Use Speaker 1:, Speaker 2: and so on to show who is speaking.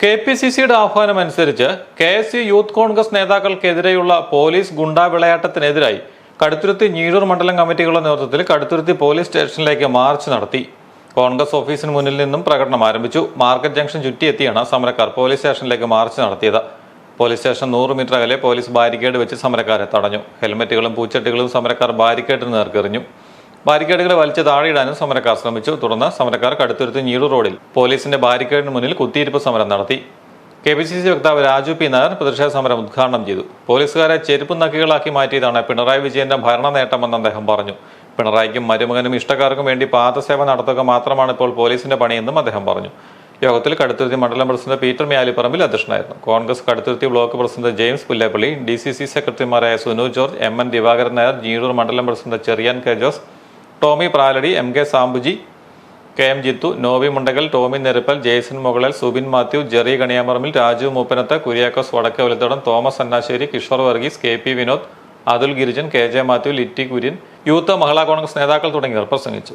Speaker 1: K P C സിയുടെ ആഹ്വാനം അനുസരിച്ച് K S U youth Congress നേതാക്കൾക്കെതിരെയുള്ള police ഗുണ്ടാ വിളയാട്ടത്തിനെതിരായി കടുത്തുരുത്തി ഞീഴൂർ മണ്ഡലം കമ്മിറ്റികളുടെ നേതൃത്വത്തിൽ കടുത്തുരുത്തി പോലീസ് സ്റ്റേഷനിലേക്ക് മാർച്ച് നടത്തി. കോൺഗ്രസ് ഓഫീസിന് മുന്നിൽ നിന്നും പ്രകടനം ആരംഭിച്ചു. മാർക്കറ്റ് ജംഗ്ഷൻ ചുറ്റിയെത്തിയാണ് സമരക്കാർ പോലീസ് സ്റ്റേഷനിലേക്ക് മാർച്ച് നടത്തിയത്. പോലീസ് സ്റ്റേഷൻ നൂറ് മീറ്റർ അകലെ പോലീസ് ബാരിക്കേഡ് വെച്ച് സമരക്കാരെ തടഞ്ഞു. ഹെൽമറ്റുകളും പൂച്ചട്ടികളും സമരക്കാർ ബാരിക്കേഡിന് നേർക്കെറിഞ്ഞു ബാരിക്കേഡുകൾ വലിച്ചു താഴെയിടാനും സമരക്കാർ ശ്രമിച്ചു. തുടർന്ന് സമരക്കാർ കടുത്തുരുത്തി ഞീടു റോഡിൽ പോലീസിന്റെ ബാരിക്കേഡിന് മുന്നിൽ കുത്തിയിരിപ്പ് സമരം നടത്തി. കെ പി സി സി വക്താവ് രാജു പി. നായർ പ്രതിഷേധ സമരം ഉദ്ഘാടനം ചെയ്തു. പോലീസുകാരെ ചെരുപ്പ് നക്കികളാക്കി മാറ്റിയതാണ് പിണറായി വിജയന്റെ ഭരണ നേട്ടമെന്ന് അദ്ദേഹം പറഞ്ഞു. പിണറായിക്കും മരുമകനും ഇഷ്ടക്കാർക്കും വേണ്ടി പാദസേവ നടത്തുക മാത്രമാണ് ഇപ്പോൾ പോലീസിന്റെ പണിയെന്നും അദ്ദേഹം പറഞ്ഞു. യോഗത്തിൽ കടുത്തുരുത്തി മണ്ഡലം പ്രസിഡന്റ് പീറ്റർ മ്യാലിപ്പറമ്പിൽ അധ്യക്ഷനായിരുന്നു. Congress Kaduthuruthy block president James Pullepally D C C സെക്രട്ടറിമാരായ Sunu George M. N. Divakaran Nair Jeezhoor മണ്ഡലം president Cheriyan K Jose Tomy Pralady M K Sambuji K M Jithu Novi Mundakal Tomy Neruppal Jaison Mukalal Subin Mathew Jerry Kaniyamaramil Raju Mooppanath Kuriakose Vadakke Valuthadam Thomas Annassery Kishore Varghese K P Vinod Athul Girijan K J Mathew Litty Kurian youth Mahila Congress നേതാക്കൾ തുടങ്ങിയവർ പ്രസംഗിച്ചു.